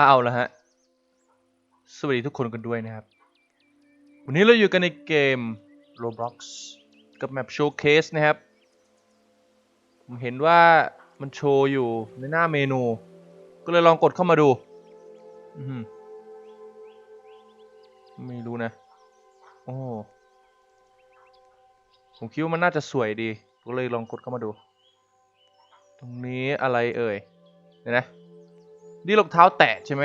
เอาและฮะ สวัสดีทุกคนกันด้วยนะครับ วันนี้เราอยู่กันในเกม Roblox กับแมปโชว์เคสนะครับ ผมเห็นว่ามันโชว์อยู่ในหน้าเมนู ก็เลยลองกดเข้ามาดูอืไม่รู้นะ โอ้ ผมคิดว่ามันน่าจะสวยดี ก็เลยลองกดเข้ามาดู ตรงนี้อะไรเอ่ย เดี๋ยวนะ นี่รองเท้าแตะใช่ไหม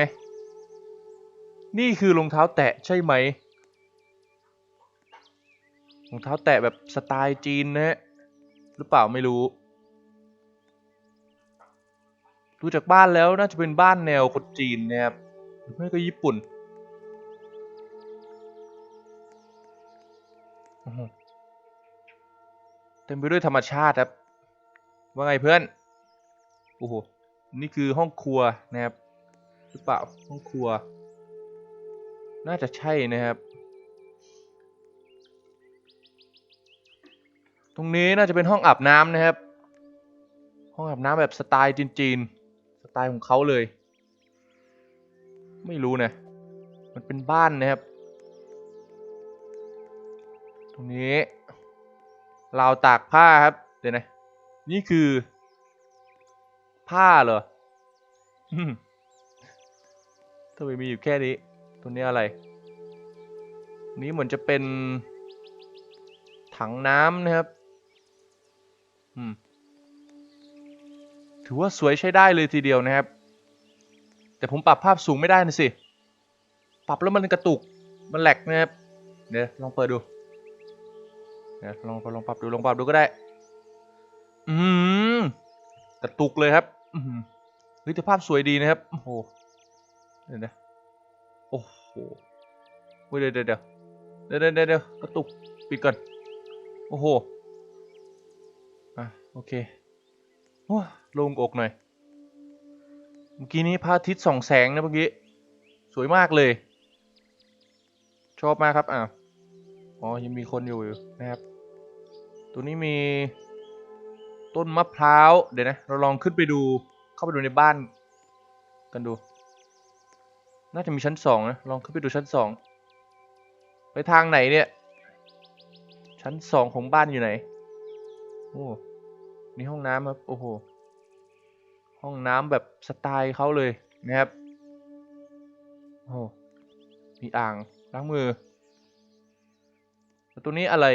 นี่คือรองเท้าแตะใช่ไหม รองเท้าแตะแบบสไตล์จีนนะฮะ หรือเปล่าไม่รู้ ดูจากบ้านแล้วน่าจะเป็นบ้านแนวคนจีนนะครับหรือไม่ก็ญี่ปุ่นเต็มไปด้วยธรรมชาติครับ ว่าไงเพื่อน โอ้โห นี่คือห้องครัวนะครับหรือเปล่าห้องครัว น่าจะใช่นะครับ ตรงนี้น่าจะเป็นห้องอาบน้ำนะครับ ห้องอาบน้ำแบบสไตล์จีนๆสไตล์ของเขาเลย ไม่รู้นะ มันเป็นบ้านนะครับ ตรงนี้ราวตากผ้าครับ เดี๋ยวนะ นี่คือ ผ้าเหรออืมทำไมมีอยู่แค่นี้ ตัวนี้อะไร นี้เหมือนจะเป็น ถังน้ำนะครับอืมถือว่าสวยใช้ได้เลยทีเดียวนะครับ แต่ผมปรับภาพสูงไม่ได้นะสิ ปรับแล้วมันกระตุก มันแหลกนะครับ เดี๋ยวลองเปิดดูเดี๋ยวลองลองปรับดู ลองปรับดูก็ได้ อืม กระตุกเลยครับอืมเฮ้ยแต่ภาพสวยดีนะครับ โอ้โหเดี๋ยวนะโอ้โหเฮ้ยเดี๋ยวเดี๋ยวเดี๋ยวเดี๋ยวเดี๋ยวเดี๋ยวกระตุกปิดก่อน โอ้โหอะโอเคโอ้โลงอกหน่อย เมื่อกี้นี้พระอาทิตย์ส่องแสงนะเมื่อกี้ สวยมากเลย ชอบมากครับอ้าวอ๋อ ยังมีคนอยู่อยู่นะครับ ตัวนี้มี ต้นมะพร้าว เดี๋ยวนะ เราลองขึ้นไปดู เข้าไปดูในบ้าน กันดู น่าจะมีชั้นสองนะ ลองขึ้นไปดูชั้นสอง ไปทางไหนเนี่ย ชั้นสองของบ้านอยู่ไหน โอ้นี่ห้องน้ำครับ โอ้โห ห้องน้ำแบบสไตล์เขาเลยนะครับ โอ้โหมีอ่างล้างมือแล้วตัวนี้อะไร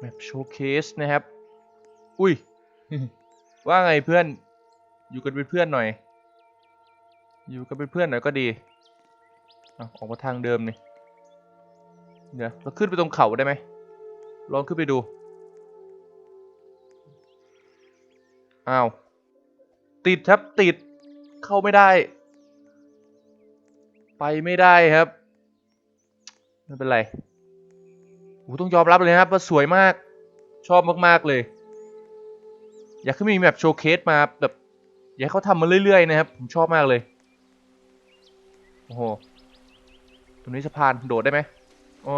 แบบโชว์เคสนะครับ อุ้ย ว่าไงเพื่อน อยู่กันเป็นเพื่อนหน่อย อยู่กันเป็นเพื่อนหน่อยก็ดีอะออกมาทางเดิมนี่ เดี๋ยวเราขึ้นไปตรงเขาได้ไหม ลองขึ้นไปดู อ้าว ติดครับติด เข้าไม่ได้ ไปไม่ได้ครับ ไม่เป็นไร โอ้ต้องยอมรับเลยนะครับว่าสวยมากชอบมากๆเลย อยากให้มีแบบโชว์เคสมาแบบอยากให้เขาทำมาเรื่อยๆนะครับ ผมชอบมากเลย โอ้โห ตรงนี้สะพานโดดได้ไหมอ๋อ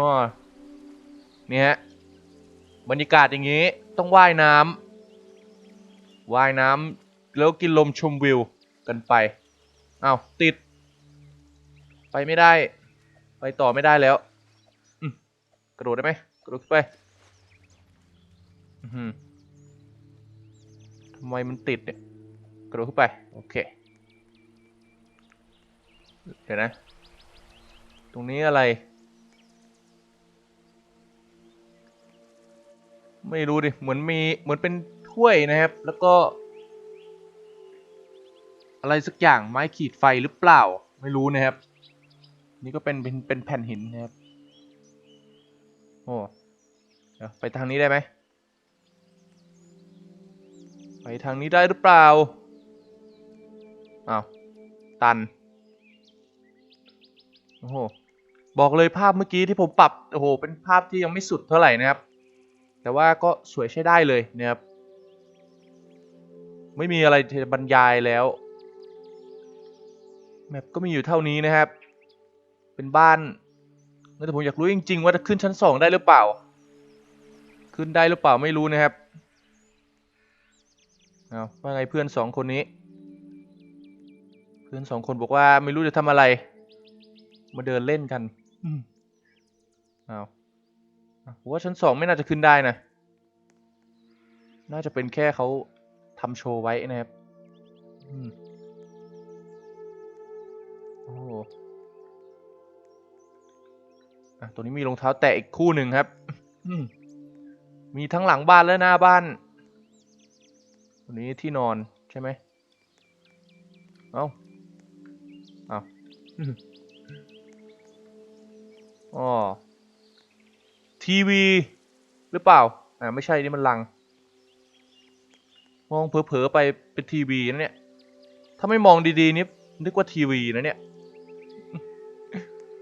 เนี่ยฮะบรรยากาศอย่างนี้ต้องว่ายน้ำว่ายน้ำแล้วกินลมชมวิวกันไปอ้าวติด ไปไม่ได้ ไปต่อไม่ได้แล้ว กระโดดได้ไหมกระโดดขึ้นไปอือหือทำไมมันติดเนี่ย กระโดดขึ้นไป โอเค เดี๋ยวนะ ตรงนี้อะไร ไม่รู้ดิ เหมือนมี เหมือนเป็นถ้วยนะครับ แล้วก็ อะไรสักอย่างไม้ขีดไฟหรือเปล่า ไม่รู้นะครับ นี่ก็เป็นเป็นเป็นแผ่นหินนะครับ อ้เดี๋ยวไปทางนี้ได้ไหมไปทางนี้ได้หรือเปล่าอ้าวตัน โอ้โห บอกเลยภาพเมื่อกี้ที่ผมปรับ โอ้โห เป็นภาพที่ยังไม่สุดเท่าไหร่นะครับ แต่ว่าก็สวยใช้ได้เลยนะครับ ไม่มีอะไรจะบรรยายแล้ว แมปก็มีอยู่เท่านี้นะครับ เป็นบ้าน แต่ผมอยากรู้จริง ๆ ว่าจะขึ้นชั้นสองได้หรือเปล่า ขึ้นได้หรือเปล่าไม่รู้นะครับเอาว่าไงเพื่อนสองคนนี้ เพื่อนสองคนบอกว่าไม่รู้จะทำอะไร มาเดินเล่นกันอืมเอาอะผมว่าชั้นสองไม่น่าจะขึ้นได้นะ น่าจะเป็นแค่เขาทำโชว์ไว้นะครับ อะตัวนี้มีรองเท้าแตะอีกคู่หนึ่งครับอืมมีทั้งหลังบ้านและหน้าบ้านตัวนี้ที่นอนใช่ไหมเอาเอาอืมอ๋อทีวีหรือเปล่า อ่าไม่ใช่นี่มันลัง มองเผลอๆไปเป็นทีวีนะเนี่ย ถ้าไม่มองดีๆนี่นึกว่าทีวีนะเนี่ย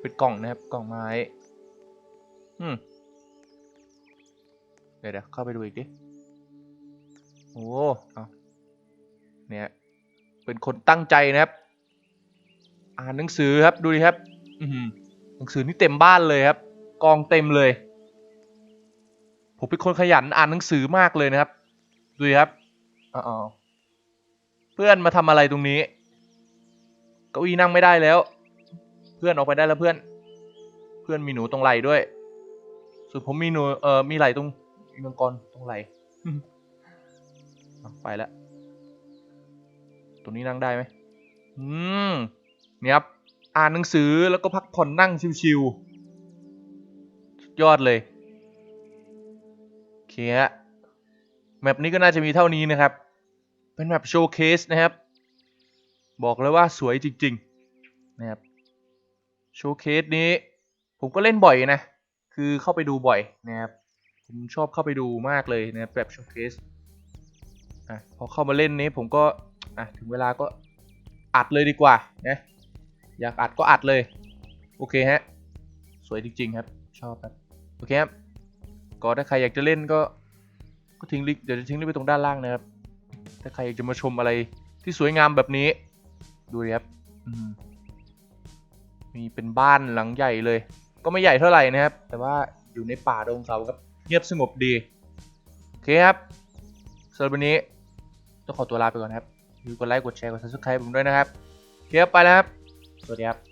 เป็นกล่องนะครับกล่องไม้ อืม เดี๋ยวเดี๋ยวเข้าไปดูอีกดิ โอ้เอาเนี่ย เป็นคนตั้งใจนะครับ อ่านหนังสือครับ ดูดิครับ อือหือหนังสือนี่เต็มบ้านเลยครับ กองเต็มเลย ผมเป็นคนขยันอ่านหนังสือมากเลยนะครับ ดูดิครับอ๋อเพื่อนมาทำอะไรตรงนี้ เก้าอี้นั่งไม่ได้แล้ว เพื่อนออกไปได้แล้วเพื่อน เพื่อนมีหนูตรงไหล่ด้วย ส่วนผมมีหนูเอ่อมีไหล่ตรงมีมังกรตรงไหล่อะไปแล้วตัวนี้นั่งได้ไหมอืมเนี่ยครับอ่านหนังสือแล้วก็พักผ่อนนั่งชิวๆสุดยอดเลยโอเคฮะแมปนี้ก็น่าจะมีเท่านี้นะครับ เป็นแมปโชว์เคสนะครับ บอกเลยว่าสวยจริง ๆ นะครับโชว์เคสนี้ ผมก็เล่นบ่อยนะ คือเข้าไปดูบ่อยนะครับผมชอบเข้าไปดูมากเลยนะแบบโชว์เคสอะพอเข้ามาเล่นนี้ผมก็อะถึงเวลาก็อัดเลยดีกว่านะอยากอัดก็อัดเลย โอเคฮะ สวยจริง ๆ ครับ ชอบครับโอเคครับก็ถ้าใครอยากจะเล่นก็ก็ทิ้งลิงก์เดี๋ยวจะทิ้งลิงก์ไว้ตรงด้านล่างนะครับ ถ้าใครอยากจะมาชมอะไรที่สวยงามแบบนี้ ดูดิครับอืมมีเป็นบ้านหลังใหญ่เลย ก็ไม่ใหญ่เท่าไหร่นะครับ แต่ว่าอยู่ในป่าดงเขาครับ เงียบสงบดี โอเคครับสำหรับวันนี้ต้องขอตัวลาไปก่อนครับอย่าลืมกดไลค์ กดแชร์ กด subscribe ผมด้วยนะครับโอเคครับไปแล้วครับ สวัสดีครับ